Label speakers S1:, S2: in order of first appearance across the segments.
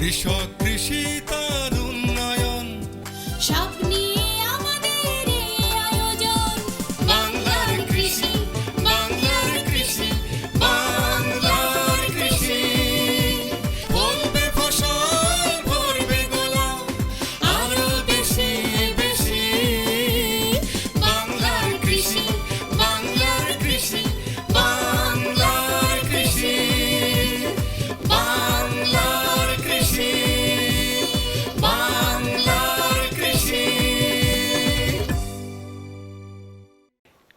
S1: কৃষক কৃষি তার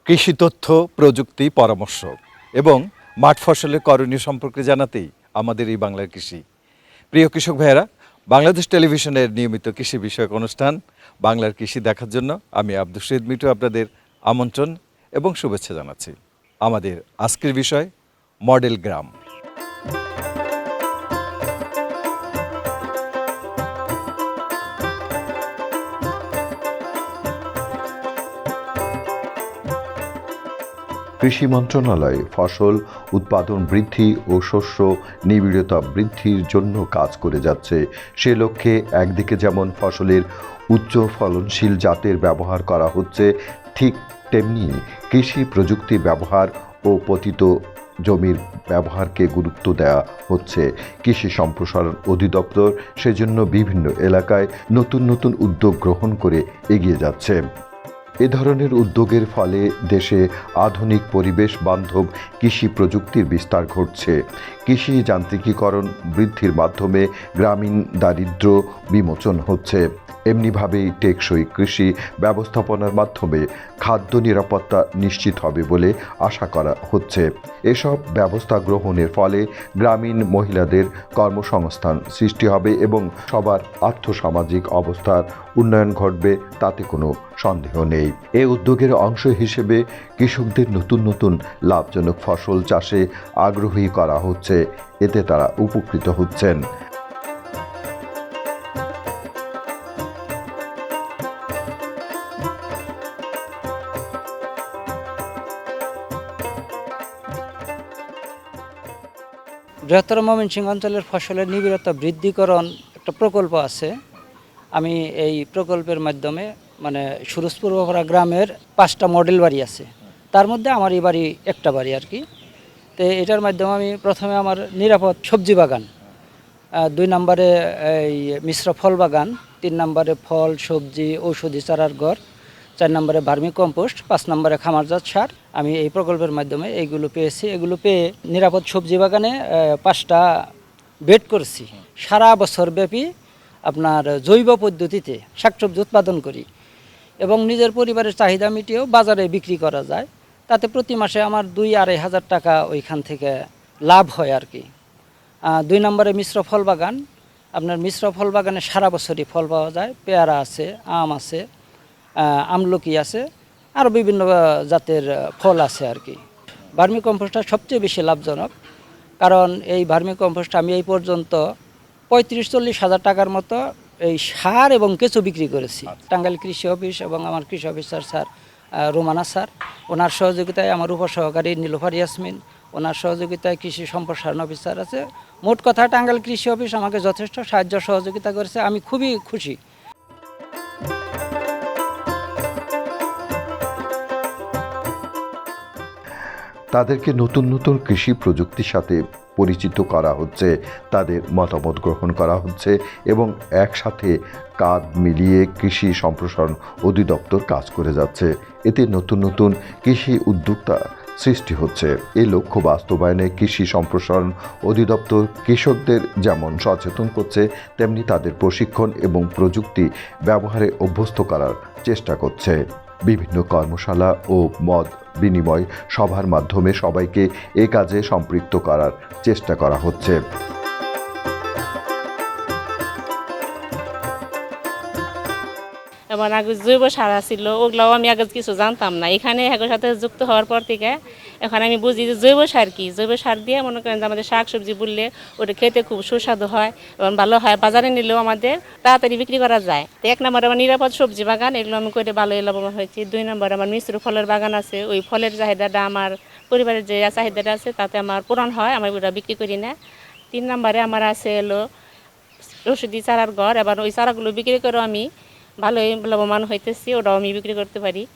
S1: কৃষি
S2: তথ্য, প্রযুক্তি, পরামর্শ এবং মাঠ ফসলের করণীয় সম্পর্কে জানাতেই আমাদের এই বাংলার কৃষি। প্রিয় কৃষক ভাইয়েরা, বাংলাদেশ টেলিভিশনের নিয়মিত কৃষি বিষয়ক অনুষ্ঠান, বাংলার কৃষি দেখার জন্য আমি আব্দুল শহীদ মিটু আপনাদের আমন্ত্রণ এবং শুভেচ্ছা জানাচ্ছি। আমাদের আজকের বিষয়, মডেল গ্রাম।
S3: কৃষি মন্ত্রণালয় ফসল উৎপাদন বৃদ্ধি ও শস্য নিবিড়তা বৃদ্ধির জন্য কাজ করে যাচ্ছে। সে লক্ষ্যে একদিকে যেমন ফসলের উচ্চ ফলনশীল জাতের ব্যবহার করা হচ্ছে, ঠিক তেমনি কৃষি প্রযুক্তি ব্যবহার ও পতিত জমির ব্যবহারকে গুরুত্ব দেওয়া হচ্ছে। কৃষি সম্প্রসারণ অধিদপ্তর সেজন্য বিভিন্ন এলাকায় নতুন নতুন উদ্যোগ গ্রহণ করে এগিয়ে যাচ্ছে। এ ধরনের উদ্যোগের ফলে দেশে আধুনিক পরিবেশ বান্ধব কৃষি প্রযুক্তির বিস্তার ঘটছে। কৃষি যান্ত্রিকীকরণ বৃদ্ধির মাধ্যমে গ্রামীণ দারিদ্র বিমোচন হচ্ছে। এমনিভাবেই টেকসই কৃষি ব্যবস্থাপনার মাধ্যমে খাদ্য নিরাপত্তা নিশ্চিত হবে বলে আশা করা হচ্ছে। এসব ব্যবস্থা গ্রহণের ফলে গ্রামীণ মহিলাদের কর্মসংস্থান সৃষ্টি হবে এবং সবার আর্থসামাজিক অবস্থার উন্নয়ন ঘটবে, তাতে কোনো সন্দেহ নেই। এ উদ্যোগের অংশ হিসেবে কৃষকদের নতুন নতুন লাভজনক ফসল চাষে আগ্রহী করা হচ্ছে। এতে তারা উপকৃত হচ্ছেন।
S4: বৃহত্তর ময়মনসিংহ অঞ্চলের ফসলের নিবিড়তা বৃদ্ধিকরণ একটা প্রকল্প আছে। আমি এই প্রকল্পের মাধ্যমে মানে সুরজপুরপাড়া গ্রামের পাঁচটা মডেল বাড়ি আছে। তার মধ্যে আমার এই বাড়ি একটা বাড়ি আর কি। তো এটার মাধ্যমে আমি প্রথমে আমার নিরাপদ সবজি বাগান দুই নম্বরে এই মিশ্র ফল বাগান, তিন নম্বরে ফল, সবজি, ঔষধি চারার ঘর চার নম্বরে ভার্মি কম্পোস্ট পাঁচ নম্বরে খামারজাত সার। আমি এই প্রকল্পের মাধ্যমে এইগুলো পেয়েছি। এগুলো পেয়ে নিরাপদ সবজি বাগানে পাঁচটা বেড করছি। সারা বছর ব্যাপী আপনার জৈব পদ্ধতিতে শাকসবজি উৎপাদন করি এবং নিজের পরিবারের চাহিদা মিটিয়েও বাজারে বিক্রি করা যায়। তাতে প্রতি মাসে আমার দুই আড়াই হাজার টাকা ওইখান থেকে লাভ হয় আর কি। দুই নম্বরে মিশ্র ফল বাগান। আপনার মিশ্র ফল বাগানে সারা বছরই ফল পাওয়া যায়। পেয়ারা আছে আম আছে। আমলকি আছে আরও বিভিন্ন জাতের ফল আছে আর কি। ভার্মি কম্পোস্টটা সবচেয়ে বেশি লাভজনক কারণ এই ভার্মি কম্পোস্ট আমি এই পর্যন্ত পঁয়ত্রিশ চল্লিশ হাজার টাকার মতো এই সার এবং কেঁচো বিক্রি করেছি। টাঙ্গাইল কৃষি অফিস এবং আমার কৃষি অফিসার স্যার রোমানা স্যার ওনার সহযোগিতায় আমার উপসহকারী নীলোফার ইয়াসমিন ওনার সহযোগিতায় কৃষি সম্প্রসারণ অফিসার আছে। মোট কথা টাঙ্গাইল কৃষি অফিস আমাকে যথেষ্ট সাহায্য সহযোগিতা করেছে আমি খুবই খুশি।
S3: তাদেরকে নতুন নতুন কৃষি প্রযুক্তির সাথে পরিচিত করা হচ্ছে, তাদের মতামত গ্রহণ করা হচ্ছে এবং একসাথে কাঁধ মিলিয়ে কৃষি সম্প্রসারণ অধিদপ্তর কাজ করে যাচ্ছে। এতে নতুন নতুন কৃষি উদ্যোক্তা সৃষ্টি হচ্ছে। এই লক্ষ্য বাস্তবায়নে কৃষি সম্প্রসারণ অধিদপ্তর কৃষকদের যেমন সচেতন করছে, তেমনি তাদের প্রশিক্ষণ এবং প্রযুক্তি ব্যবহারে অভ্যস্ত করার চেষ্টা করছে। বিভিন্ন কর্মশালা ও মত বিনিময় সভার মাধ্যমে সবাইকে এ কাজে সম্পৃক্ত করার চেষ্টা করা হচ্ছে।
S5: এবং আগে জৈব সার ছিল ওগুলাও আমি আগে কিছু জানতাম না। এখানে এগুলোর সাথে যুক্ত হওয়ার পর থেকে এখন আমি বুঝি যে জৈব সার কি? জৈব সার দিয়ে মনে করেন যে আমাদের শাক সবজি বললে ওটা খেতে খুব সুস্বাদু হয় এবং ভালো হয়। বাজারে নিলেও আমাদের তাড়াতাড়ি বিক্রি করা যায়। এক নম্বরে আমার নিরাপদ সবজি বাগান, এগুলো আমি করে ভালোই লাভবান হয়েছি। দুই নম্বরে আমার মিশ্র ফলের বাগান আছে, ওই ফলের চাহিদাটা আমার পরিবারের যে চাহিদাটা আছে তাতে আমার পূরণ হয়, আমি ওটা বিক্রি করি না। তিন নম্বরে আমার আছে এলো ওষুধি চারার ঘর, এবার ওই চারাগুলো বিক্রি করে আমি ভালোই লাভবান হইতেছি, ওটাও আমি বিক্রি করতে পারি।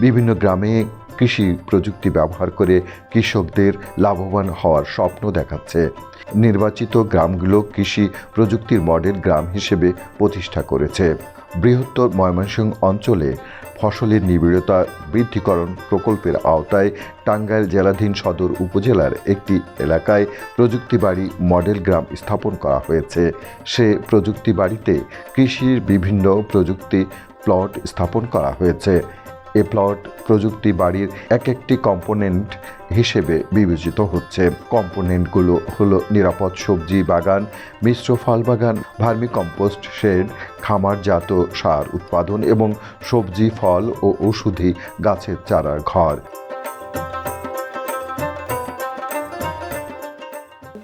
S3: বিভিন্ন গ্রামে কৃষি প্রযুক্তি ব্যবহার করে কৃষকদের লাভবান হওয়ার স্বপ্ন দেখাচ্ছে। নির্বাচিত গ্রামগুলো কৃষি প্রযুক্তির মডেল গ্রাম হিসেবে প্রতিষ্ঠা করেছে। বৃহত্তর ময়মনসিংহ অঞ্চলে ফসলের নিবিড়তা বৃদ্ধিকরণ প্রকল্পের আওতায় টাঙ্গাইল জেলাধীন সদর উপজেলার একটি এলাকায় প্রযুক্তি বাড়ি মডেল গ্রাম স্থাপন করা হয়েছে। সে প্রযুক্তি বাড়িতে কৃষির বিভিন্ন প্রযুক্তি প্লট স্থাপন করা হয়েছে। এ প্লট প্রযুক্তি বাড়ির এক একটি কম্পোনেন্ট হিসেবে বিবেচিত হচ্ছে। কম্পোনেন্টগুলো হলো নিরাপদ সবজি বাগান, মিশ্র ফল বাগান, ভার্মি কম্পোস্ট শেড খামারজাত সার উৎপাদন এবং সবজি, ফল ও ওষুধি গাছের চারার ঘর।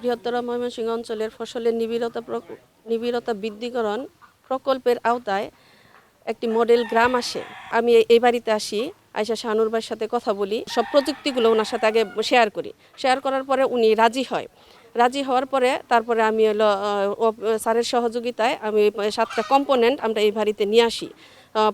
S6: বৃহত্তর ময়মনসিংহ অঞ্চলের ফসলের নিবিড়তা নিবিড়তা বৃদ্ধিকরণ প্রকল্পের আওতায় একটি মডেল গ্রাম আসে। আমি এই- বাড়িতে আসি আয়সা শাহানুর ভাইয়ের সাথে কথা বলি, সব প্রযুক্তিগুলো ওনার সাথে আগে শেয়ার করি। শেয়ার করার পরে উনি রাজি হয়। রাজি হওয়ার পরে তারপরে আমি হলো স্যারের সহযোগিতায় আমি সাতটা কম্পোনেন্ট আমরা এই বাড়িতে নিয়ে আসি।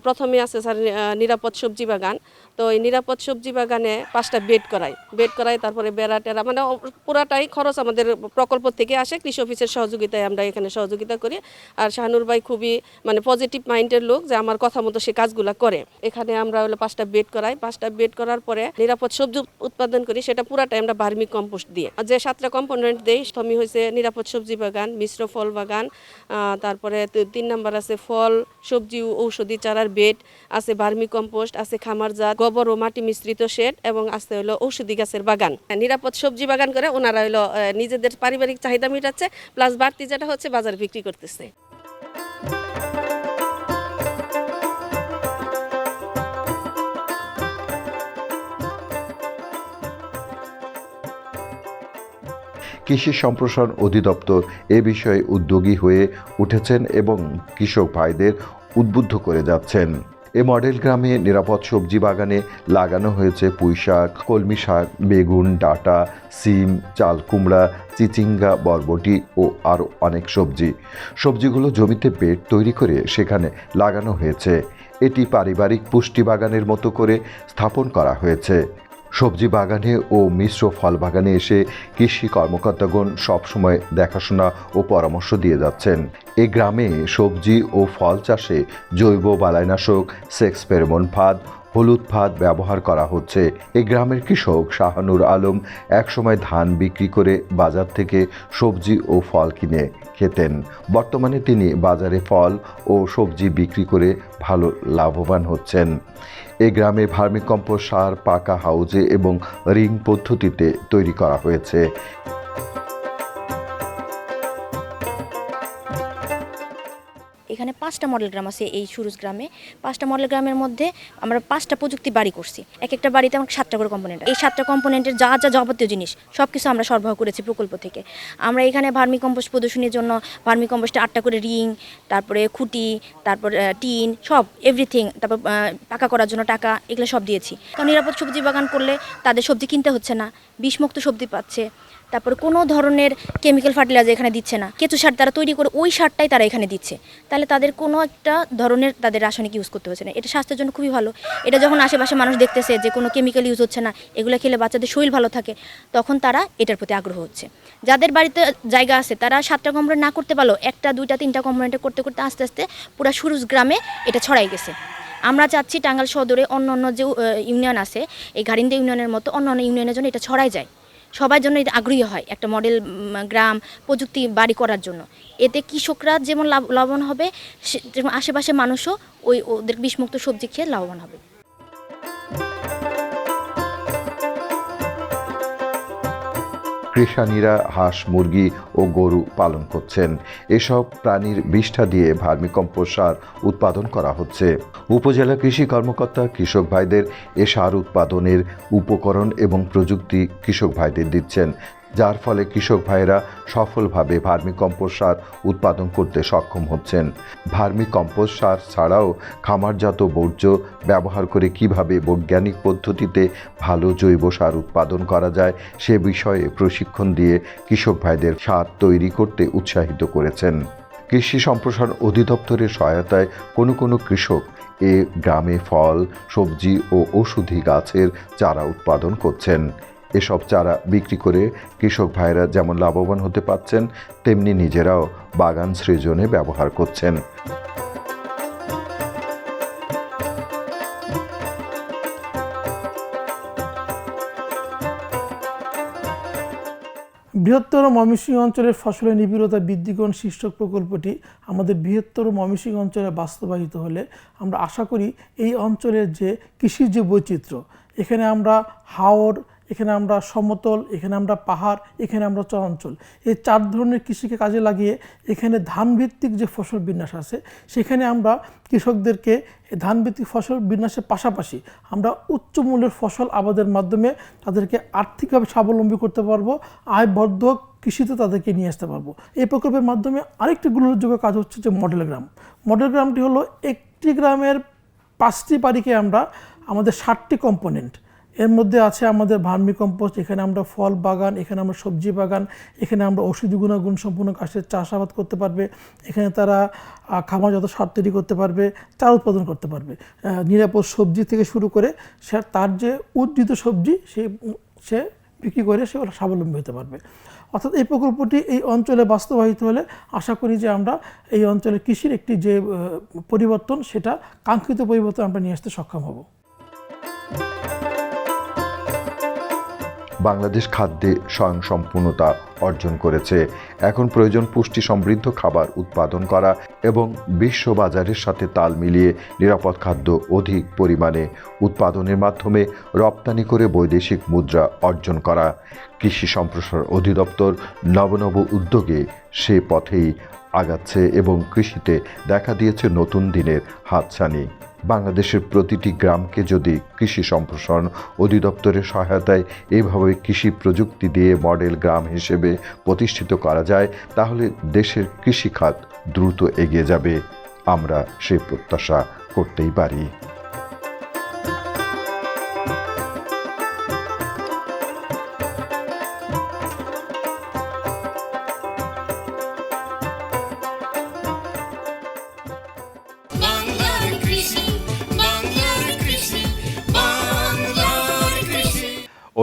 S6: প্রথমে আছে স্যার নিরাপদ সবজি বাগান তো এই নিরাপদ সবজি বাগানে পাঁচটা বেড করাই। বেড করাই, তারপরে বেড়া টেরা মানে পুরাটাই খরচ আমাদের প্রকল্প থেকে আসে, কৃষি অফিসের সহযোগিতায় আমরা এখানে সহযোগিতা করি। আর শাহানুর ভাই খুবই মানে পজিটিভ মাইন্ডের লোক যে আমার কথা মতো সে কাজগুলো করে। এখানে আমরা হলো পাঁচটা বেড করাই। পাঁচটা বেড করার পরে নিরাপদ সবজি উৎপাদন করি, সেটা পুরাটাই আমরা ভার্মি কম্পোস্ট দিয়ে। আর যে সাতটা কম্পোনেন্ট দেই স্থমি হয়েছে নিরাপদ সবজি বাগান, মিশ্র ফল বাগান তারপরে তিন নাম্বার আছে ফল, সবজি ঔষধি চারার বেড, আছে ভার্মি কম্পোস্ট, আছে খামারজাত গোবর ও মাটি মিশ্রিত শেড এবং আছে হলো ঔষধি গাছের বাগান। নিরাপদ সবজি বাগান করে ওনারা হলো নিজেদের পারিবারিক চাহিদা মেটাচ্ছে, প্লাস বাড়তি যেটা হচ্ছে বাজারে বিক্রি করতেছে।
S3: কৃষি সম্প্রসারণ অধিদপ্তর এ বিষয়ে উদ্যোগী হয়ে উঠেছেন এবং কৃষক ভাইদের উদ্বুদ্ধ করে যাচ্ছেন। এ মডেল গ্রামে নিরাপদ সবজি বাগানে লাগানো হয়েছে পুঁই শাক কলমি শাক, বেগুন, ডাটা, সিম, চাল কুমড়া, চিচিঙ্গা, বরবটি ও আরও অনেক সবজি। সবজিগুলো জমিতে বেড তৈরি করে সেখানে লাগানো হয়েছে। এটি পারিবারিক পুষ্টি বাগানের মতো করে স্থাপন করা হয়েছে। সবজি বাগানে ও মিশ্র ফল বাগানে এসে কৃষি কর্মকর্তাগণ সবসময় দেখাশোনা ও পরামর্শ দিয়ে যাচ্ছেন। এই গ্রামে সবজি ও ফল চাষে জৈব বালাইনাশক সেক্স ফেরোমন ফাঁদ হলুদ ফাঁদ ব্যবহার করা হচ্ছে। এই গ্রামের কৃষক শাহানুর আলম একসময় ধান বিক্রি করে বাজার থেকে সবজি ও ফল কিনে খেতেন। বর্তমানে তিনি বাজারে ফল ও সবজি বিক্রি করে ভালো লাভবান হচ্ছেন। এই গ্রামে ভার্মিকম্পোস্ট সার পাকা হাউজে এবং রিং পদ্ধতিতে তৈরি করা হয়েছে।
S7: এখানে পাঁচটা মডেল গ্রাম আছে এই সুরুজ গ্রামে। পাঁচটা মডেল গ্রামের মধ্যে আমরা পাঁচটা প্রযুক্তি বাড়ি করছি। এক একটা বাড়িতে আমার সাতটা করে কম্পোনেন্ট এই সাতটা কম্পোনেন্টের যা যা যাবতীয় জিনিস সব কিছু আমরা সরবরাহ করেছি প্রকল্প থেকে। আমরা এখানে ভার্মি কম্পোস্ট প্রদর্শনীর জন্য ভার্মি কম্পোস্টে আটটা করে রিং, তারপরে খুঁটি, তারপর টিন, সব এভরিথিং তারপর পাকা করার জন্য টাকা, এগুলো সব দিয়েছি। কারণ নিরাপদ সবজি বাগান করলে তাদের সবজি কিনতে হচ্ছে না, বিষমুক্ত সবজি পাচ্ছে। তারপর কোনো ধরনের কেমিক্যাল ফার্টিলাইজার এখানে দিচ্ছে না। কেঁচু সার তারা তৈরি করে ওই সারটাই তারা এখানে দিচ্ছে। তাহলে তাদের কোনো একটা ধরনের তাদের রাসায়নিক ইউজ করতে হচ্ছে না। এটা স্বাস্থ্যের জন্য খুবই ভালো। এটা যখন আশেপাশে মানুষ দেখতেছে যে কোনো কেমিক্যাল ইউজ হচ্ছে না, এগুলো খেলে বাচ্চাদের শরীর ভালো থাকে, তখন তারা এটার প্রতি আগ্রহ হচ্ছে। যাদের বাড়িতে জায়গা আছে, তারা সাতটা কম্পোনেন্ট না করতে পারল একটা, দুইটা, তিনটা কম্পোনেন্টে করতে করতে আস্তে আস্তে পুরো সুরুজ গ্রামে এটা ছড়াই গেছে। আমরা চাচ্ছি টাঙ্গাল সদরে অন্য অন্য যে ইউনিয়ন আছে, এই ঘারিন্দা ইউনিয়নের মতো অন্য অন্য ইউনিয়নের জন্য এটা ছড়াই যায়। সবার জন্য এটা আগ্রহী হয় একটা মডেল গ্রাম, প্রযুক্তি, বাড়ি করার জন্য। এতে কৃষকরা যেমন লাভ, লাভবান হবে যেমন আশেপাশে মানুষও ওই ওদের বিষমুক্ত সবজি খেয়ে লাভবান হবে।
S3: কৃষানীরা হাঁস, মুরগি ও গরু পালন করছেন। এসব প্রাণীর বিষ্ঠা দিয়ে ভার্মিকম্পোস্ট সার উৎপাদন করা হচ্ছে। উপজেলা কৃষি কর্মকর্তা কৃষক ভাইদের এ সার উৎপাদনের উপকরণ এবং প্রযুক্তি কৃষক ভাইদের দিচ্ছেন। যার ফলে কৃষক ভাইয়েরা সফলভাবে ভার্মি কম্পোস্ট সার উৎপাদন করতে সক্ষম হচ্ছেন। ভার্মি কম্পোস্ট সার ছাড়াও খামারজাত বর্জ্য ব্যবহার করে কীভাবে বৈজ্ঞানিক পদ্ধতিতে ভালো জৈব সার উৎপাদন করা যায়, সে বিষয়ে প্রশিক্ষণ দিয়ে কৃষক ভাইদের সার তৈরি করতে উৎসাহিত করেছেন। কৃষি সম্প্রসারণ অধিদপ্তরের সহায়তায় কোনো কোনো কৃষক এ গ্রামে ফল, সবজি ও ওষুধি গাছের চারা উৎপাদন করছেন। এসব চারা বিক্রি করে কৃষক ভাইরা যেমন লাভবান হতে পারছেন, তেমনি নিজেরাও বাগান সৃজনে ব্যবহার করছেন।
S8: বৃহত্তর ময়মনসিংহ অঞ্চলের ফসলের নিবিড়তা বৃদ্ধিকরণ শীর্ষক প্রকল্পটি। আমাদের বৃহত্তর ময়মনসিংহ অঞ্চলে বাস্তবায়িত হলে আমরা আশা করি এই অঞ্চলের যে কৃষির যে বৈচিত্র্য, এখানে আমরা হাওর এখানে আমরা সমতল, এখানে আমরা পাহাড়, এখানে আমরা চরাঞ্চল। এই চার ধরনের কৃষিকে কাজে লাগিয়ে এখানে ধানভিত্তিক যে ফসল বিন্যাস আছে, সেখানে আমরা কৃষকদেরকে ধানভিত্তিক ফসল বিন্যাসের পাশাপাশি আমরা উচ্চ মূল্যের ফসল আবাদের মাধ্যমে তাদেরকে আর্থিকভাবে স্বাবলম্বী করতে পারব, আয়বর্ধক কৃষিতে তাদেরকে নিয়ে আসতে পারব। এই প্রকল্পের মাধ্যমে আরেকটি উল্লেখযোগ্য কাজ হচ্ছে যে মডেল গ্রাম। মডেল গ্রামটি হলো একটি গ্রামের পাঁচটি বাড়িকে আমরা আমাদের ষাটটি কম্পোনেন্ট এর মধ্যে আছে আমাদের ভার্মি কম্পোস্ট এখানে আমরা ফল বাগান, এখানে আমরা সবজি বাগান, এখানে আমরা ওষুধি গুণাগুণ সম্পূর্ণ গাছের চাষাবাদ করতে পারবে, এখানে তারা খামার যত সার তৈরি করতে পারবে, চাল উৎপাদন করতে পারবে। নিরাপদ সবজি থেকে শুরু করে সে, তার যে উদ্ভিদ সবজি, সে সে বিক্রি করে সে স্বাবলম্বী হতে পারবে। অর্থাৎ এই প্রকল্পটি এই অঞ্চলে বাস্তবায়িত হলে আশা করি যে আমরা এই অঞ্চলের কৃষির একটি যে পরিবর্তন, সেটা কাঙ্ক্ষিত পরিবর্তন আমরা নিয়ে আসতে সক্ষম হব।
S3: বাংলাদেশ খাদ্যে স্বয়ংসম্পূর্ণতা অর্জন করেছে। এখন প্রয়োজন পুষ্টি সমৃদ্ধ খাবার উৎপাদন করা এবং বিশ্ব বাজারের সাথে তাল মিলিয়ে নিরাপদ খাদ্য অধিক পরিমাণে উৎপাদনের মাধ্যমে রপ্তানি করে বৈদেশিক মুদ্রা অর্জন করা। কৃষি সম্প্রসারণ অধিদপ্তর নবনব উদ্যোগে সে পথেই আগাচ্ছে এবং কৃষিতে দেখা দিয়েছে নতুন দিনের হাতছানি। বাংলাদেশের প্রতিটি গ্রামকে যদি কৃষি সম্প্রসারণ অধিদপ্তরের সহায়তায় এভাবে কৃষি প্রযুক্তি দিয়ে মডেল গ্রাম হিসেবে প্রতিষ্ঠিত করা যায়, তাহলে দেশের কৃষিখাত দ্রুত এগিয়ে যাবে। আমরা সে প্রত্যাশা করতেই পারি।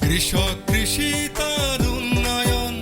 S1: কৃষক কৃষি তার উন্নয়ন।